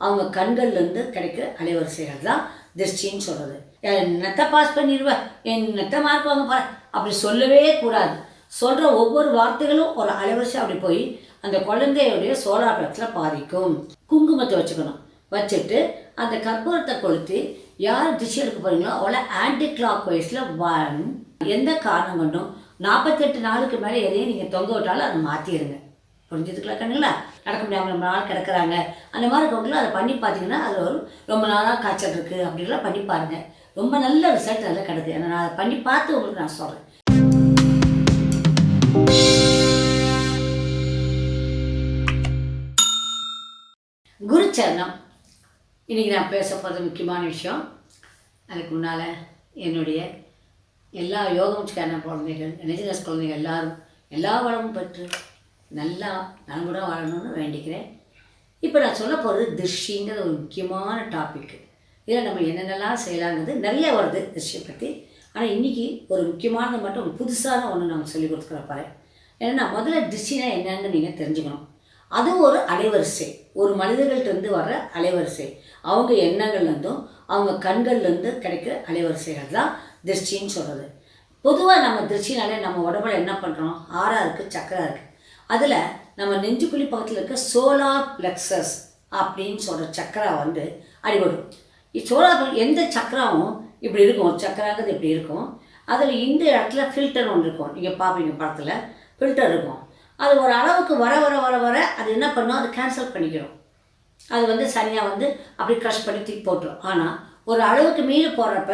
அவங்க கண்கள்லேருந்து கிடைக்கிற அலைவரிசைகள் தான் திருஷ்டின்னு சொல்கிறது என்னத்தை பாஸ் பண்ணிடுவ. என்னத்தை மார்க் வாங்க பாரு அப்படி சொல்லவே கூடாது. சொல்கிற ஒவ்வொரு வார்த்தைகளும் ஒரு அலைவரிசை அப்படி போய் அந்த குழந்தையுடைய சோலார் பிளக்ஸில் பாதிக்கும். குங்குமத்தை வச்சுக்கணும். வச்சுட்டு அந்த கற்பூரத்தை கொளுத்தி யார் திசை எடுக்க போகிறீங்களோ அவளை ஆன்டி கிளாக் வைஸில் எந்த காரணம் கொண்டும் நாற்பத்தெட்டு நாளுக்கு மேலே எதையும் நீங்கள் தொங்க விட்டாலும் அதை மாற்றிடுங்க புரிஞ்சதுக்குள்ள கண்ணுங்களா? நடக்க முடியாமல் ரொம்ப நாள் கிடக்குறாங்க. அந்த மாதிரி இருக்கவங்களும் அதை பண்ணி பார்த்தீங்கன்னா அது ஒரு ரொம்ப நாளாக காய்ச்சல் இருக்குது அப்படின்லாம் பண்ணி பாருங்க. ரொம்ப நல்ல ரிசல்ட் நல்லா கிடைக்குது. ஏன்னா நான் அதை பண்ணி பார்த்து உங்களுக்கு நான் சொல்கிறேன் குருச்சரணம். இன்றைக்கி நான் பேச போகிறது முக்கியமான விஷயம். அதுக்கு முன்னால் என்னுடைய எல்லா யோகம் யோகமுச்சுக்கான குழந்தைகள் நிஜனஸ் குழந்தைகள் எல்லாரும் எல்லா வளமும் பெற்று நல்லா நலமுட வாழணும்னு வேண்டிக்கிறேன். இப்போ நான் சொல்ல போகிறது திருஷ்டிங்கிற ஒரு முக்கியமான டாபிக் இதில் நம்ம என்னென்னலாம் செய்யலாங்கிறது நிறைய வருது திருஷ்டியை பற்றி ஆனால் இன்றைக்கி ஒரு முக்கியமானது மட்டும் ஒரு புதுசான ஒன்று நம்ம சொல்லி கொடுத்துக்கிற பாரு. ஏன்னா முதல்ல திருஷ்டினா என்னன்னு நீங்கள் தெரிஞ்சுக்கணும். அது ஒரு அலைவரிசை. ஒரு மனிதர்கள்ட்டேருந்து வர்ற அலைவரிசை. அவங்க எண்ணங்கள்லேருந்தும் அவங்க கண்கள்லேருந்து கிடைக்கிற அலைவரிசைகள் தான் திருஷ்டின்னு சொல்கிறது பொதுவாக நம்ம திருஷ்டினாலே நம்ம உடம்புல என்ன பண்ணுறோம் ஆறாக இருக்குது சக்கராக இருக்குது அதில் நம்ம நெஞ்சுக்குழி பக்கத்தில் இருக்க சோலார் பிளெக்சஸ் அப்படின்னு சொல்கிற சக்கரா வந்து அடிபடும். சோலார் எந்த சக்கராவும் இப்படி இருக்கும். சக்கராங்கிறது இப்படி இருக்கும். அதில் இந்த இடத்துல ஃபில்டர் ஒன்று இருக்கும். நீங்கள் பார்ப்பீங்க படத்தில். ஃபில்டர் இருக்கும். அது ஒரு அளவுக்கு வர வர வர வர அது என்ன பண்ணும்? அது கேன்சல் பண்ணிக்கிறோம் அது வந்து சரியாக வந்து அப்படி க்ரஷ் பண்ணி தூக்கி போட்டுரும். ஆனால் ஒரு அளவுக்கு மீறி போடுறப்ப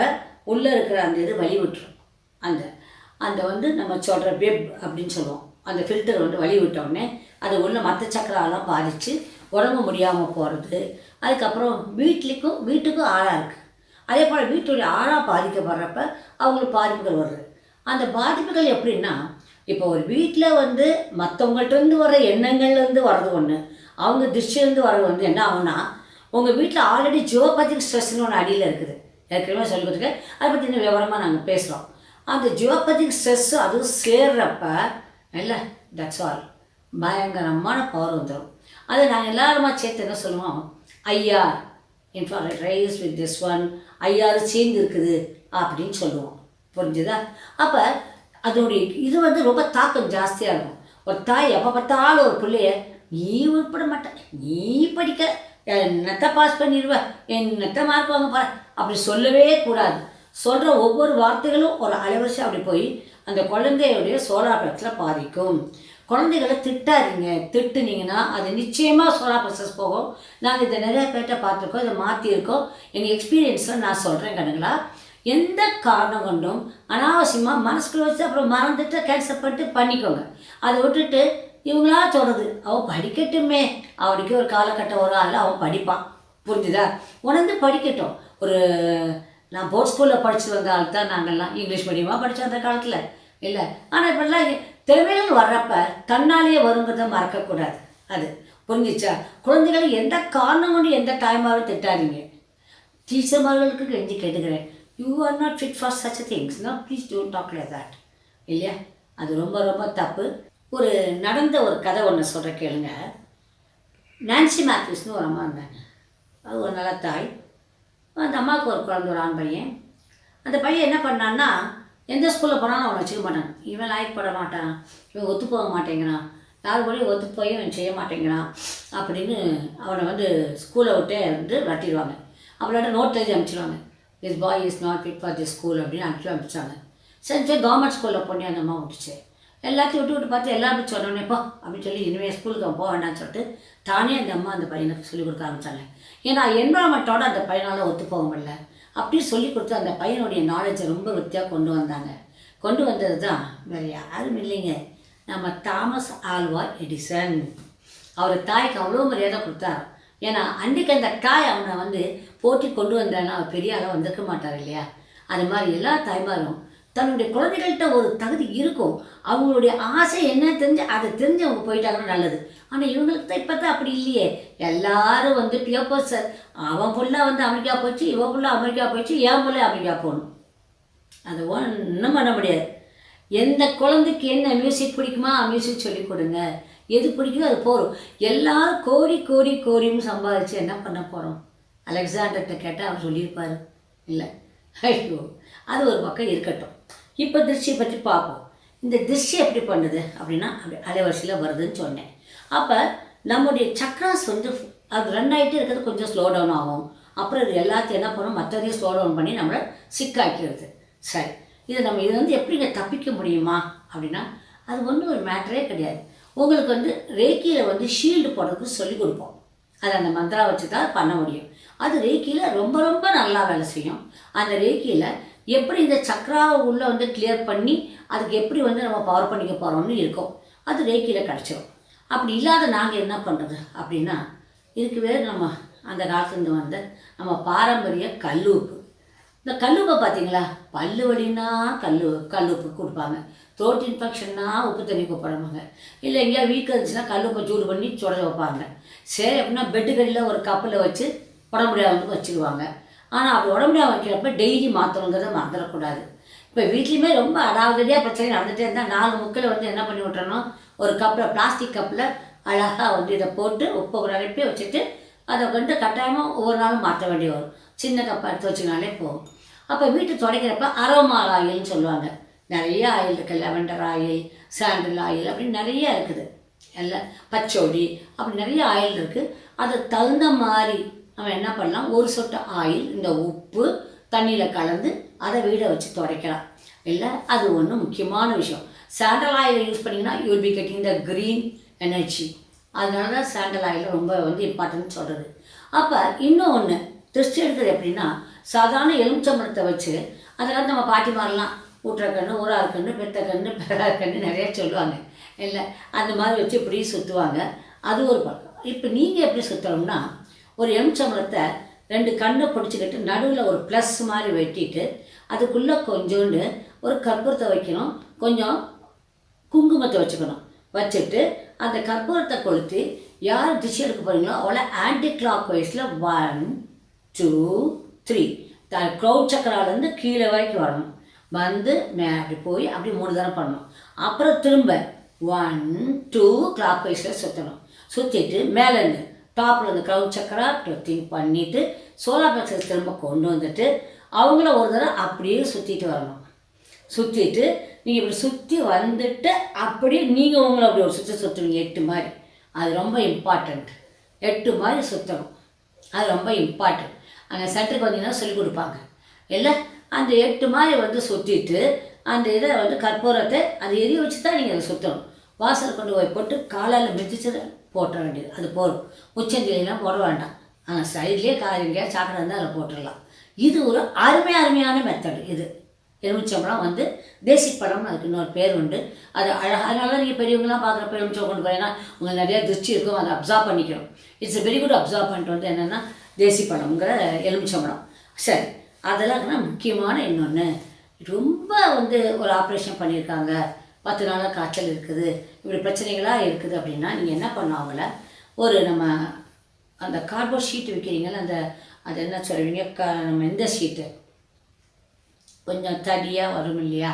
உள்ளே இருக்கிற அந்த இது வழி விட்டுரும் அந்த அந்த வந்து நம்ம சொல்கிற வெப் அப்படின்னு சொல்லுவோம். அந்த ஃபில்டர் வந்து வழி விட்டோடனே அது உள்ள மற்ற சக்கராலாம் பாதித்து உடம்பு முடியாமல் போகிறது அதுக்கப்புறம் வீட்லேக்கும் வீட்டுக்கும் ஆளாக இருக்குது அதே போல் வீட்டுடைய ஆழாக பாதிக்கப்படுறப்ப அவங்களுக்கு பாதிப்புகள் வருது. அந்த பாதிப்புகள் எப்படின்னா இப்போ ஒரு வீட்டில் வந்து மற்றவங்கள்ட்டேருந்து வர எண்ணங்கள்லேருந்து வர்றது ஒன்று அவங்க திருஷ்டிலேருந்து வர்றது வந்து என்ன ஆகும்னா உங்கள் வீட்டில் ஆல்ரெடி ஜியோபதிக் ஸ்ட்ரெஸ்ன்னு ஒன்று அடியில் இருக்குது. ஏற்கனவே சொல்லி கொடுத்துருக்கேன். அதை பற்றி இன்னும் விவரமாக நாங்கள் பேசுகிறோம் அந்த ஜியோபதிக் ஸ்ட்ரெஸ்ஸு அதுவும் சேர்றப்ப இல்லை? தட்ஸ் ஆல் பயங்கரமான பவர் வந்துடும் அதை நாங்கள் எல்லாருமா சேர்த்து என்ன சொல்லுவோம்? ஐயா inform rise with this one ஐயாறு சேர்ந்து இருக்குது அப்படின்னு சொல்லுவோம். புரிஞ்சுதா? அப்போ அதனுடைய இது வந்து ரொம்ப தாக்கம் ஜாஸ்தியாக இருக்கும். ஒரு தாய் எப்போ பார்த்தாலும் ஒரு பிள்ளைய நீ உருப்பட மாட்ட நீ படிக்க என்னத்தை பாஸ் பண்ணிடுவ என்னத்தை மார்க் வாங்க போகிற அப்படி சொல்லவே கூடாது. சொல்கிற ஒவ்வொரு வார்த்தைகளும் ஒரு அலைவரிசை அப்படி போய் அந்த குழந்தையுடைய சோலார் பிளக்ஸில் பாதிக்கும். குழந்தைகளை திட்டாதீங்க. திட்டுனீங்கன்னா அது நிச்சயமாக சோலார் ப்ரசஸ் போகும். நாங்கள் இதை நிறைய பேர்ட்ட பார்த்துருக்கோம். இதை மாற்றிருக்கோம் எங்கள் எக்ஸ்பீரியன்ஸில் நான் சொல்கிறேன் கணுங்களா எந்த காரணம் கொண்டும் அனாவசியமாக மனசுக்குள்ள வச்சு அப்புறம் மறந்துட்டு கேன்சல் பண்ணிட்டு பண்ணிக்கோங்க. அதை விட்டுட்டு இவங்களா சொல்கிறது அவன் படிக்கட்டுமே. அவனுக்கு ஒரு காலகட்டம் வரும். அதில் அவன் படிப்பான். புரிஞ்சுதா? உணர்ந்து படிக்கட்டும். ஒரு நான் போர்ட் ஸ்கூலில் படித்து வந்த ஆள் தான் நாங்கள்லாம். இங்கிலீஷ் மீடியமாக படித்தோம் அந்த காலத்தில். இல்லை. ஆனால் இப்போல்லாம் திறமைகள் வர்றப்ப தன்னாலேயே வருங்கிறத மறக்கக்கூடாது. அது. புரிஞ்சிச்சா? குழந்தைகளை எந்த காரணம் கொண்டு எந்த டைமாகவும் திட்டாதீங்க. டீச்சர்மார்களுக்கு கெஞ்சி கேட்டுக்கிறேன். You are not fit for such things நான் please don't talk like that இல்லையா? அது ரொம்ப ரொம்ப தப்பு. ஒரு நடந்த ஒரு கதை ஒன்று சொல்கிற கேளுங்க. நான்சி மேத்யூஸ்னு ஒரு அம்மா இருந்தாங்க. அது ஒரு நல்ல தாய். அந்த அம்மாவுக்கு ஒரு குழந்த ஒரு ஆண் பையன். அந்த பையன் என்ன பண்ணான்னா எந்த ஸ்கூலில் போனாலும் அவனை வச்சுக்க மாட்டான். இவன் லாய்க்கப்பட மாட்டான். இவன் ஒத்து போக மாட்டேங்கிறான். யார் கூடயும் ஒத்து போய் இவன் செய்ய மாட்டேங்கிறான் அப்படின்னு அவனை வந்து ஸ்கூலை விட்டே வந்து விரட்டிடுவாங்க. அவளோட நோட் எழுதி அனுப்பிச்சிடுவாங்க this boy is not fit for the school அப்படின்னு அனுப்பிச்சு அனுப்பிச்சாங்க. சரி சரி கவர்மெண்ட் ஸ்கூலில் பொண்ணு அந்த அம்மா விட்டுச்சு. எல்லாத்தையும் விட்டு விட்டு பார்த்து எல்லாரும் சொன்னோன்னேப்பா அப்படின்னு சொல்லி இனிமேல் ஸ்கூலுக்கு அவன் போக வேண்டாம்னு சொல்லிட்டு தானே அந்த அம்மா அந்த பையனுக்கு சொல்லிக் கொடுக்க ஆரம்பித்தாங்க ஏன்னா என்வரான்மெண்ட்டோட அந்த பையனால் ஒத்து போக முடியல. அப்படியே சொல்லி கொடுத்து அந்த பையனுடைய நாலேஜை ரொம்ப வித்தியாக கொண்டு வந்தாங்க. கொண்டு வந்தது தான் வேறு யாரும் இல்லைங்க. நம்ம தாமஸ் ஆல்வா எடிசன். அவர் தாய்க்கு அவ்வளோ மரியாதை கொடுத்தார். ஏன்னா அன்றைக்கி அந்த தாய் அவனை வந்து போட்டி கொண்டு வந்தானா அவர் பெரிய ஆளாக வந்திருக்க மாட்டார் இல்லையா? அது மாதிரி எல்லா தாய்மாரும் தன்னுடைய குழந்தைகள்கிட்ட ஒரு தகுதி இருக்கும். அவங்களுடைய ஆசை என்ன தெரிஞ்சு அதை தெரிஞ்சு அவங்க போயிட்டாங்கன்னா நல்லது. ஆனால் இவங்களுக்கு தான் இப்போ தான் அப்படி இல்லையே. எல்லாரும் வந்து எப்போ சார். அவன் ஃபுல்லாக வந்து அமெரிக்கா போச்சு இவன் ஃபுல்லாக அமெரிக்கா போச்சு என் ஃபுல்லாக அமெரிக்கா போகணும். அது ஒன்றும் பண்ண முடியாது. எந்த குழந்தைக்கு என்ன மியூசிக் பிடிக்குமா மியூசிக் சொல்லிக் கொடுங்க. எது பிடிக்குதோ அது போகிறோம் எல்லாரும் கோடி கோடி கோடியும் சம்பாதிச்சு என்ன பண்ண போகிறோம் அலெக்சாண்டர்கிட்ட கேட்டால் அவர் சொல்லியிருப்பார். இல்லை. ஐயோ அது ஒரு பக்கம் இருக்கட்டும். இப்போ திருஷ்டியை பற்றி பார்ப்போம். இந்த திருஷ்டி எப்படி பண்ணுது அப்படின்னா அப்படி அலைவரிசையில் வருதுன்னு சொன்னேன். அப்போ நம்முடைய சக்ராஸ் வந்து அது ரன் ஆகிட்டே இருக்கிறது கொஞ்சம் ஸ்லோ டவுன் ஆகும். அப்புறம் இது எல்லாத்தையும் என்ன பண்ணும்? மற்றதையும் ஸ்லோ டவுன் பண்ணி நம்மளை சிக்காக்கிடுது சரி. இதை நம்ம இது வந்து எப்படிங்க தப்பிக்க முடியுமா அப்படின்னா அது ஒன்றும் ஒரு மேட்டரே கிடையாது. உங்களுக்கு வந்து ரேக்கியில் வந்து ஷீல்டு போடுறதுக்கு சொல்லிக் கொடுப்போம். அது அந்த மந்திரா வச்சு தான் பண்ண முடியும். அது ரேக்கியில் ரொம்ப ரொம்ப நல்லா வேலை செய்யும். அந்த ரேக்கியில் எப்படி இந்த சக்கராவை உள்ளே வந்து கிளியர் பண்ணி அதுக்கு எப்படி வந்து நம்ம பவர் பண்ணிக்க போகிறோம்னு இருக்கோம். அது ரேக்கியில் கிடச்சிரும். அப்படி இல்லாத நாங்கள் என்ன பண்ணுறது அப்படின்னா இருக்குவே நம்ம அந்த காலத்துலேருந்து வந்த நம்ம பாரம்பரிய கல்லூப்பு. இந்த கல்லுப்பை பார்த்தீங்களா? பல்லு வலின்னா கல்லு கல்லுப்பு கொடுப்பாங்க. த்ரோட் இன்ஃபெக்ஷன்னா உப்பு தண்ணி கூப்பிடுவாங்க இல்லை எங்கேயா வீக் இருந்துச்சுன்னா கல்லுப்பை சூடு பண்ணி சுட வைப்பாங்க. சரி அப்படின்னா பெட்டுக்கடியில் ஒரு கப்பில் வச்சு உடம்பு வந்து வச்சுக்குவாங்க ஆனால் அப்படி உடம்பு முடியாம வைக்கிறப்ப டெய்லி மாற்றணுங்கிறத மறந்துடக்கூடாது. இப்போ வீட்லேயுமே ரொம்ப அடாவடியாக பிரச்சனை நடந்துகிட்டே இருந்தால் நாலு முக்கில் வந்து என்ன பண்ணி விட்றணும் ஒரு கப்பில் பிளாஸ்டிக் கப்பில் அழகாக வந்து இதை போட்டு உப்பை கூட அனுப்பி வச்சுட்டு அதை கொண்டு கட்டாயமாக ஒவ்வொரு நாளும் மாற்ற வேண்டி வரும். சின்ன கப்பை எடுத்து வச்சுனாலே போகும் அப்போ வீட்டு துடைக்கிறப்ப அரோமா ஆயில்னு சொல்லுவாங்க. நிறைய ஆயில் இருக்குது லெவண்டர் ஆயில் சாண்டில் ஆயில் அப்படின்னு நிறைய இருக்குது. எல்லாம் பச்சோடி அப்படி நிறைய ஆயில் இருக்குது அது தகுந்த மாதிரி நம்ம என்ன பண்ணலாம்? ஒரு சொட்டு ஆயில் இந்த உப்பு தண்ணியில் கலந்து அதை வீடை வச்சு துடைக்கலாம். இல்லை அது ஒன்று முக்கியமான விஷயம். சாண்டல் ஆயில் யூஸ் பண்ணிங்கன்னா you'll be getting the green energy அதனால தான் சாண்டல் ஆயில் ரொம்ப வந்து இம்பார்ட்டன்ட் சொல்கிறது அப்போ இன்னும் ஒன்று திருஷ்டி எடுத்தது எப்படின்னா சாதாரண எலுமிச்சம்பழத்தை வச்சு அதெல்லாம் நம்ம பாட்டி மாறலாம். ஊற்ற கண்ணு ஊறார் கண்ணு பெத்த கண்ணு பெறார் கண்ணு நிறைய சொல்லுவாங்க. இல்லை அந்த மாதிரி வச்சு இப்படி சுற்றுவாங்க அது ஒரு பழக்கம் இப்போ நீங்கள் எப்படி சுற்றணும்னா ஒரு எலுமிச்சம்பழத்தை ரெண்டு கண்ணை பிடிச்சிக்கிட்டு நடுவில் ஒரு ப்ளஸ் மாதிரி வெட்டிட்டு அதுக்குள்ளே கொஞ்சோண்டு ஒரு கற்பூரத்தை வைக்கணும். கொஞ்சம் குங்குமத்தை வச்சுக்கணும். வச்சுட்டு அந்த கற்பூரத்தை கொளுத்தி யார் டிஷ் எடுக்க போகிறீங்களோ அவளை ஆன்டி கிளாக் வைஸில் one two three the crown சக்கராலேருந்து கீழே வரைக்கும் வரணும். வந்து மே அப்படி போய் அப்படி மூணு தடவை பண்ணணும். அப்புறம் திரும்ப ஒன் டூ கிளாக் வைஸில் சுற்றணும் சுற்றிட்டு மேலேருந்து டாப்பில் இந்த க்ரௌட் சக்கரா திங்க் பண்ணிவிட்டு சோலார் பிளக்ஸஸ் திரும்ப கொண்டு வந்துட்டு அவங்கள ஒரு தடவை அப்படியே சுற்றிட்டு வரணும். சுற்றிட்டு நீங்கள் இப்படி சுற்றி வந்துட்டு அப்படியே நீங்கள் உங்களை அப்படி ஒரு சுற்றி சுற்றுவீங்க எட்டு மாதிரி. அது ரொம்ப இம்பார்ட்டண்ட் எட்டு மாதிரி சுற்றணும் அது ரொம்ப இம்பார்ட்டண்ட் அங்கே சென்டருக்கு வந்தீங்கன்னா சொல்லிக் கொடுப்பாங்க. இல்லை அந்த எட்டு மாதிரி வந்து சுற்றிட்டு அந்த இதை வந்து கற்பூரத்தை அது எரிய வச்சு தான் நீங்கள் அதை சுற்றணும் வாசல் கொண்டு போய் போட்டு காலால் மிதிச்சிடணும். போட்டுற வேண்டியது. அது போதும். உச்சந்தெல்லாம் போட வேண்டாம். ஆனால் சைட்லேயே காரிங்க சாக்கடை இருந்தால் அதில் போட்டுடலாம். இது ஒரு அருமை அருமையான மெத்தடு இது. எலுமிச்சம்பழம் வந்து தேசி அதுக்கு இன்னொரு பேர் உண்டு. அது அழகாக அதனால நீங்கள் பெரியவங்களாம் பார்க்குறப்ப எலுமிச்சம் கொண்டு போயின்னா உங்களுக்கு நிறைய திருச்சி இருக்கும் அதை அப்சார்ப் பண்ணிக்கணும். இட்ஸ் வெரி குட் அப்சார்ப் பண்ணிட்டு வந்து என்னென்னா தேசிப்பழம்ங்கிற எலுமிச்சம்பழம். சரி அதெல்லாம் முக்கியமான இன்னொன்று ரொம்ப வந்து ஒரு ஆப்ரேஷன் பண்ணியிருக்காங்க. பத்து நாளாக காய்ச்சல் இருக்குது இப்படி பிரச்சனைகளாக இருக்குது அப்படின்னா நீங்கள் என்ன பண்ணணும் அவங்கள? ஒரு நம்ம அந்த கார்ட்போர்ட் ஷீட் விற்கிறீங்கள அந்த அது என்ன சொல்லுவீங்க க நம்ம இந்த ஷீட்டு கொஞ்சம் தடியாக வரும் இல்லையா?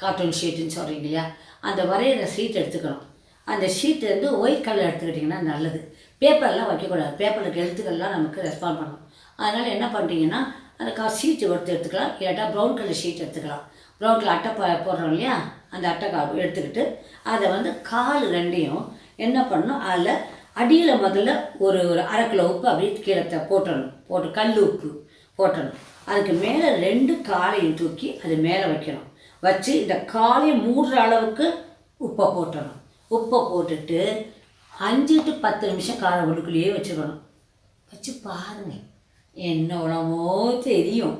கார்ட்டூன் ஷீட்டுன்னு சொல்கிறீங்க இல்லையா? அந்த வரைகிற ஷீட் எடுத்துக்கணும். அந்த ஷீட்டு வந்து ஒயிட் கலர் எடுத்துக்கிட்டிங்கன்னா நல்லது. பேப்பர்லாம் வைக்கக்கூடாது. பேப்பருக்கு எழுத்துக்கள்லாம் நமக்கு ரெஸ்பாண்ட் பண்ணணும். அதனால் என்ன பண்ணுறீங்கன்னா அந்த கா ஷீட்டு ஒருத்தர் எடுத்துக்கலாம். இல்லாட்டா ப்ரௌன் கலர் ஷீட் எடுத்துக்கலாம். ப்ரௌன் கலர் அட்டை போடுறோம் இல்லையா? அந்த அட்டை கா எடுத்துக்கிட்டு அதை வந்து கால் ரெண்டையும் என்ன பண்ணணும்? அதில் அடியில் முதல்ல ஒரு ஒரு அரை கிலோ உப்பு அப்படியே கீழே த- போட்டு கல் உப்பு போட்டணும் அதுக்கு மேலே ரெண்டு காலையும் தூக்கி அது மேலே வைக்கணும். வச்சு இந்த காலையை மூடுற அளவுக்கு உப்பை போட்டணும் உப்பை போட்டுட்டு அஞ்சு டு பத்து நிமிஷம் காலை உள்ளுக்குள்ளேயே வச்சுக்கணும். வச்சு பாருங்கள் என்ன தெரியும்.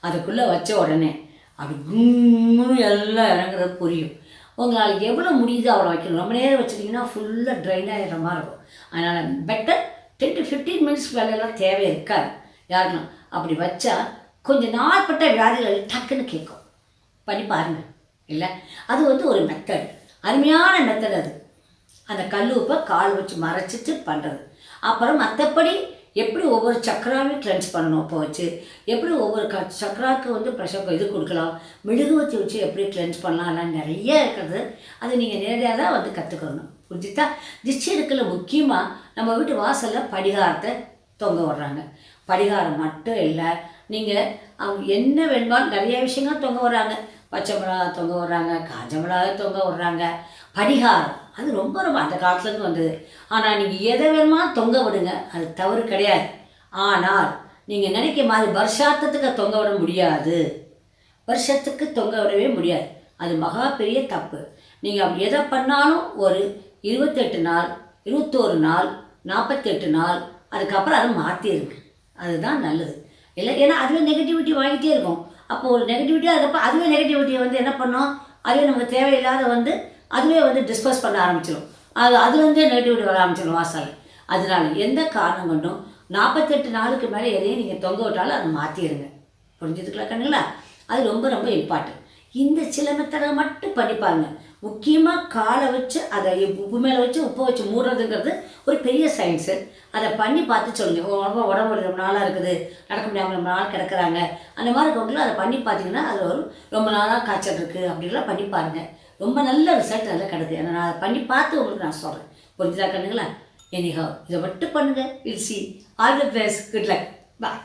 அதுக்குள்ளே வச்ச உடனே அப்படி கும்முன்னு எல்லாம் இறங்குறது புரியும். உங்களால் எவ்வளோ முடியுதோ அவ்வளோ வைக்கணும். ரொம்ப நேரம் வச்சுட்டிங்கன்னா ஃபுல்லாக ட்ரைன் ஆகிடுற மாதிரி இருக்கும். அதனால் better ten to fifteen minutes வேலையெல்லாம் தேவை இருக்காது. யாருன்னா அப்படி வச்சா கொஞ்சம் நாள்பட்ட வியாதிகள் டக்குன்னு கேட்கும். பண்ணி பாருங்கள் இல்லை? அது வந்து ஒரு மெத்தட் அருமையான மெத்தட் அது. அந்த கல் உப்பை கால் வச்சு மறைச்சிட்டு பண்ணுறது அப்புறம் மற்றபடி எப்படி ஒவ்வொரு சக்கராவையும் கிளென்ஸ் பண்ணணும் இப்போ வச்சு? எப்படி ஒவ்வொரு க சக்கராவுக்கு வந்து ப்ரெஷர் இது கொடுக்கலாம்? மெழுகுவத்தி வச்சு எப்படி கிளென்ஸ் பண்ணலாம்? எல்லாம் நிறைய இருக்கிறது அது நீங்கள் நேரடியாக தான் வந்து கற்றுக்கணும் புரிஞ்சுதா? திஷ்டி எடுக்கல முக்கியமாக நம்ம வீட்டு வாசலில் படிகாரத்தை தொங்க விடுறாங்க. படிகாரம் மட்டும் இல்லை நீங்கள் அவங்க என்ன வேணுமாலும் நிறைய விஷயங்கள் தொங்க விடுறாங்க. பச்சை மிளகா தொங்க விடுறாங்க காஞ்ச மிளகா தொங்க விடுறாங்க. படிகாரம் அது ரொம்ப ரொம்ப அந்த காலத்துலேருந்து வந்தது. ஆனால் நீங்கள் எதை வேணுமா தொங்க விடுங்க. அது தவறு கிடையாது. ஆனால் நீங்கள் நினைக்க மாதிரி வருஷாத்தத்துக்கு தொங்க விட முடியாது. வருஷத்துக்கு தொங்க விடவே முடியாது. அது மகா பெரிய தப்பு. நீங்கள் அப்படி எதை பண்ணாலும் ஒரு இருபத்தெட்டு நாள் இருபத்தோரு நாள் நாற்பத்தெட்டு நாள் அதுக்கப்புறம் அதை மாற்றிருக்கு அதுதான் நல்லது. இல்லை ஏன்னா அதுவே நெகட்டிவிட்டி வாங்கிட்டே இருக்கும். அப்போ ஒரு நெகட்டிவிட்டி அதுக்கப்புறம் அதுவே நெகட்டிவிட்டியை வந்து என்ன பண்ணோம்? அதுவே நமக்கு தேவையில்லாத வந்து அதுவே வந்து டிஸ்பஸ் பண்ண ஆரம்பிச்சிடும் அது அதுலேருந்தே நெகட்டிவிட்டி வர ஆரம்பிச்சிடும் வாசல் அதனால எந்த காரணம் கொண்டும் நாற்பத்தெட்டு நாளுக்கு மேலே எதையும் நீங்கள் தொங்க விட்டாலும் அதை மாற்றிடுங்க புரிஞ்சதுக்குள்ள கண்ணுங்களா? அது ரொம்ப ரொம்ப இம்பார்ட்டன்ட் இந்த சில மெத்தடை மட்டும் படிப்பாங்க முக்கியமாக காலை வச்சு அதை உப்பு மேலே வச்சு உப்பை வச்சு மூடுறதுங்கிறது ஒரு பெரிய சயின்ஸு அதை பண்ணி பார்த்து சொல்லுங்கள் உடம்பு உடம்பு ரொம்ப நாளாக இருக்குது. நடக்க முடியாமல் ரொம்ப நாள் கிடக்குறாங்க. அந்த மாதிரி இருக்கவங்களும் அதை பண்ணி பார்த்தீங்கன்னா அதில் ஒரு ரொம்ப நாளாக காய்ச்சல் இருக்குது அப்படின்லாம் பண்ணி பாருங்கள் ரொம்ப நல்ல ரிசல்ட் நல்லா கிடைக்குது. ஏன்னா நான் அதை பண்ணி பார்த்து உங்களுக்கு நான் சொல்கிறேன் புரிஞ்சுதா கண்ணுங்களா? எனிஹா இதை மட்டும் பண்ணுங்கள் it's see all the best good luck bye